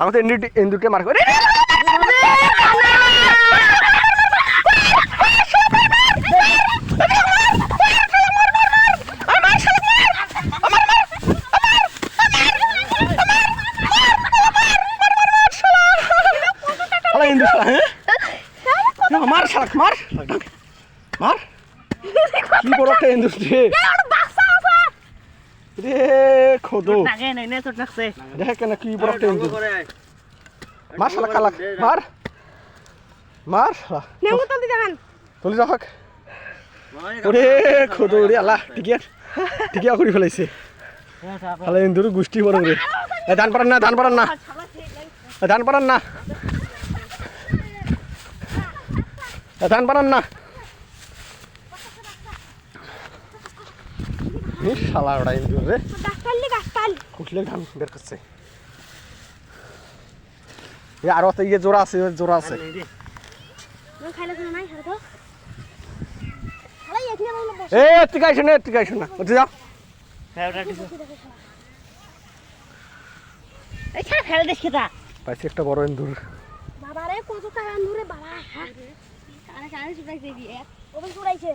আমাকে এন্দুরকে মার করে হ্যাঁ মার মার কি বড় একটা এন্দুর রে রে খোদো। লাগে নাই নে তোর নাকছে দেখ কেন কি বড় এন্দুর মার শালা কালা মার। মার শালা। নেমু তো দেখান তুলি যাওক ওরে খোদো রে আল্লাহ টিকিয়া টিকিয়া করে ফেলাইছে। শালা এন্দুর গোষ্ঠী বড় রে। এ, ধান পারান না ধান পারান না। এ, ধান পারান না। এ, ধান পারান না। শালা ওটা রে উঠলে ধান বের করছে। এ আরও একটা ইয়ে জোড়া আছে জোড়া আছে। এ না না। যাও পাইছি একটা বড় এন্দুর বাবা কত টাকা আনুরে বাবা। কানে কানে ছুটাইছে দিয়ে ওবে ছুটাইছে